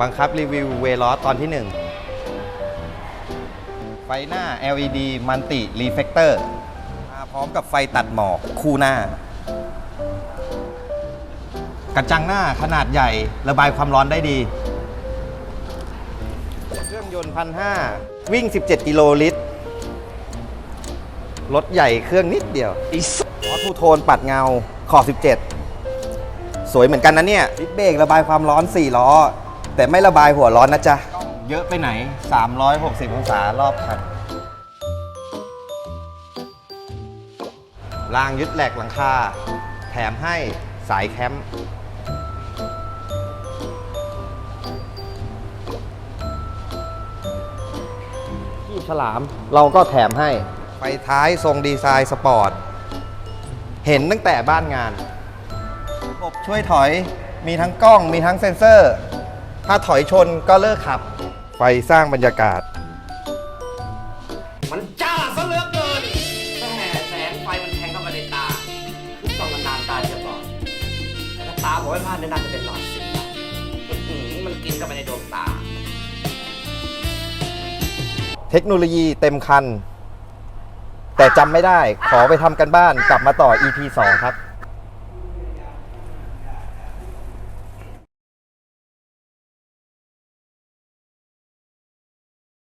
บังคับรีวิวเวลอสตอนที่ 1 ไฟหน้า LED Multi Reflector มาพร้อมกับไฟตัดหมอกคู่หน้า กระจังหน้าขนาดใหญ่ระบายความร้อนได้ดี เครื่องยนต์พันห้าวิ่ง 17 กิโลลิตร รถใหญ่เครื่องนิดเดียวล้อทูโทนปัดเงาขอบ 17 สวยเหมือนกันนะเนี่ยดิสเบรกระบายความร้อน 4 ล้อ แต่ไม่ระบายหัวร้อนนะจ๊ะ เยอะไปไหน 360 องศารอบคันรางยึดแหลกหลังคา แถมให้สายแคมป์ที่ฉลาม เราก็แถมให้ ไฟท้ายทรงดีไซน์สปอร์ต เห็นตั้งแต่บ้านงานระบบช่วยถอย มีทั้งกล้อง มีทั้งเซ็นเซอร์ ถ้าถอยชนก็เลิกขับ ไฟสร้างบรรยากาศ มันจ้าซะเหลือเกินแหมแสงไฟมันแทงเข้ามาในตาทุกตอนมันนานตาจะบอดแต่ถ้าตาผมไม่พลาดเนี่ยน่าจะเป็นหลอดสีอื้อหือมันกินเข้าไปในดวงตา เทคโนโลยีเต็มคัน แต่จำไม่ได้ขอไปทำกันบ้านกลับมาต่อ EP 2 ครับ